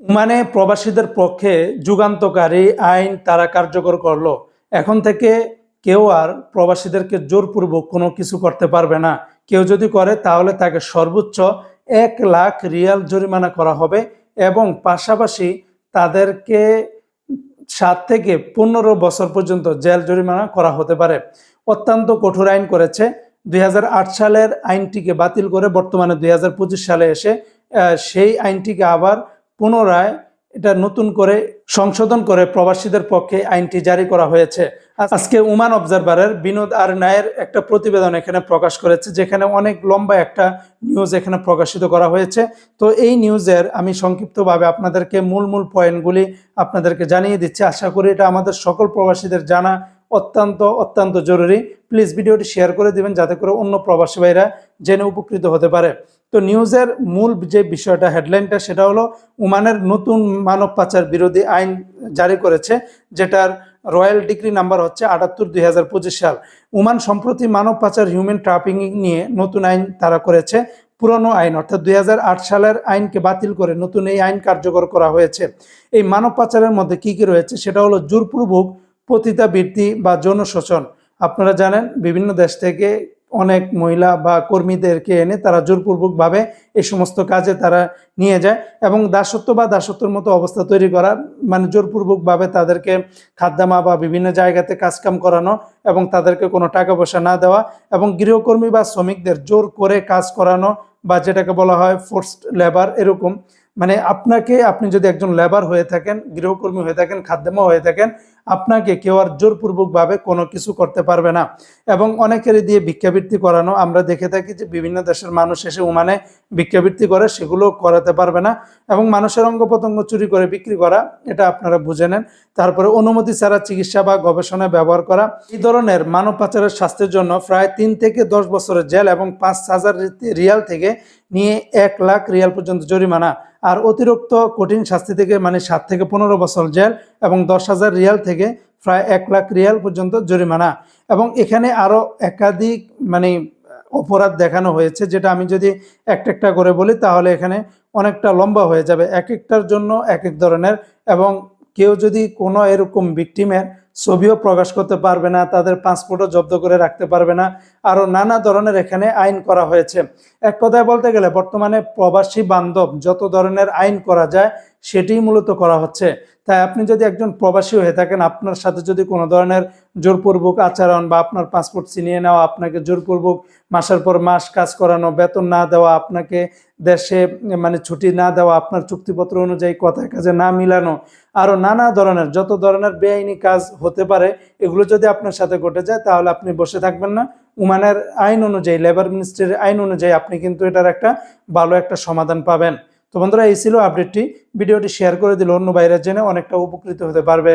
মানে প্রবাসীদের পক্ষে যুগান্তকারী আইন তারা কার্যকর করল। এখন থেকে কেউ আর প্রবাসীদেরকে জোরপূর্বক কোনো কিছু করতে পারবে না। কেউ যদি করে, তাহলে তাকে সর্বোচ্চ এক লাখ রিয়াল জরিমানা করা হবে এবং পাশাপাশি তাদেরকে সাত থেকে পনেরো বছর পর্যন্ত জেল জরিমানা করা হতে পারে। অত্যন্ত কঠোর আইন করেছে। দুই হাজার আট সালের আইনটিকে বাতিল করে বর্তমানে দুই হাজার পঁচিশ সালে এসে সেই আইনটিকে আবার পুনরায় এটা নতুন করে সংশোধন করে প্রবাসীদের পক্ষে আইনটি জারি করা হয়েছে। আজকে উমান অবজারভারের বিনোদ আর নায়ের একটা প্রতিবেদন এখানে প্রকাশ করেছে, যেখানে অনেক লম্বা একটা নিউজ এখানে প্রকাশিত করা হয়েছে। তো এই নিউজের আমি সংক্ষিপ্তভাবে আপনাদেরকে মূল মূল পয়েন্টগুলি আপনাদেরকে জানিয়ে দিচ্ছি। আশা করি এটা আমাদের সকল প্রবাসীদের জানা অত্যন্ত অত্যন্ত জরুরি। প্লিজ ভিডিওটি শেয়ার করে দিবেন যাতে করে অন্য প্রবাসী ভাইরা জেনে উপকৃত হতে পারে। তো নিউজের মূল যে বিষয়টা, হেডলাইনটা, সেটা হলো ওমানের নতুন মানব পাচার বিরোধী আইন জারি করেছে, যেটার রয়্যাল ডিগ্রি নাম্বার হচ্ছে আটাত্তর দুই সাল। ওমান সম্প্রতি মানব পাচার হিউম্যান ট্রাফিকিং নিয়ে নতুন আইন তারা করেছে, পুরনো আইন, অর্থাৎ দুই হাজার আট সালের আইনকে বাতিল করে নতুন এই আইন কার্যকর করা হয়েছে। এই মানব পাচারের মধ্যে কি কি রয়েছে, সেটা হলো জোরপূর্বক পতিতাবৃত্তি বা যৌন শোষণ। আপনারা জানেন, বিভিন্ন দেশ থেকে অনেক মহিলা বা কর্মীদেরকে এনে তারা জোরপূর্বকভাবে এই সমস্ত কাজে তারা নিয়ে যায় এবং দাসত্ব বা দাসত্বর মতো অবস্থা তৈরি করা মানে জোরপূর্বকভাবে তাদেরকে খাদ্যামা বা বিভিন্ন জায়গাতে কাজকাম করানো এবং তাদেরকে কোনো টাকা পয়সা না দেওয়া এবং গৃহকর্মী বা শ্রমিকদের জোর করে কাজ করানো বা যেটাকে বলা হয় ফোর্সড লেবার এরকম। মানে আপনাকে, আপনি যদি একজন লেবার হয়ে থাকেন, গৃহকর্মী হয়ে থাকেন, খাদ্যামা হয়ে থাকেন আপনাকে কেউ আর জোরপূর্বকভাবে কোনো কিছু করতে পারবে না। এবং অনেকেরই দিয়ে ভিক্ষাবৃত্তি করানো, আমরা দেখে থাকি যে বিভিন্ন দেশের মানুষ এসে উমানে ভিক্ষাবৃত্তি করে সেগুলো করাতে পারবে না। এবং মানুষের অঙ্গ প্রত্যঙ্গ চুরি করে, বিক্রি করা, এটা আপনারা বুঝে নেন। তারপরে অনুমতি ছাড়া চিকিৎসা বা গবেষণায় ব্যবহার করা, এই ধরনের মানব পাচারের স্বাস্থ্যের জন্য প্রায় তিন থেকে দশ বছরের জেল এবং পাঁচ হাজার রিয়াল থেকে নিয়ে এক লাখ রিয়াল পর্যন্ত জরিমানা। আর অতিরিক্ত কঠিন শাস্তি থেকে মানে সাত থেকে পনেরো বছর জেল এবং দশ হাজার রিয়াল থেকে প্রায় এক লাখ রিয়াল পর্যন্ত জরিমানা। এবং এখানে আরও একাধিক মানে অপরাধ দেখানো হয়েছে, যেটা আমি যদি একটা একটা করে বলি, তাহলে এখানে অনেকটা লম্বা হয়ে যাবে। এক একটার জন্য এক এক ধরনের এবং কেউ যদি কোনো এরকম ভিকটিমের ছবিও প্রকাশ করতে পারবে না, তাদের পাসপোর্টও জব্দ করে রাখতে পারবে না আরও নানা ধরনের এখানে আইন করা হয়েছে। এক কথায় বলতে গেলে বর্তমানে প্রবাসী বান্ধব যত ধরনের আইন করা যায়, সেটিই মূলত করা হচ্ছে। তাই আপনি যদি একজন প্রবাসী হয়ে থাকেন, আপনার সাথে যদি কোনো ধরনের জোরপূর্বক আচরণ বা আপনার পাসপোর্ট ছিনিয়ে নেওয়া, আপনাকে জোরপূর্বক মাসের পর মাস কাজ করানো, বেতন না দেওয়া, আপনাকে দেশে মানে ছুটি না দেওয়া, আপনার চুক্তিপত্র অনুযায়ী কথায় কাজে না মিলানো আরও নানা ধরনের যত ধরনের বেআইনি কাজ হতে পারে, এগুলো যদি আপনার সাথে ঘটে যায়, তাহলে আপনি বসে থাকবেন না। উমানের আইন অনুযায়ী লেবার মিনিস্ট্রির আইন অনুযায়ী আপনি কিন্তু এটার একটা ভালো একটা সমাধান পাবেন। তো বন্ধুরা, এই ছিল আপডেটটি ভিডিওটি শেয়ার করে দিলে অন্য বাইরের জেনে অনেকটা উপকৃত হতে পারবে।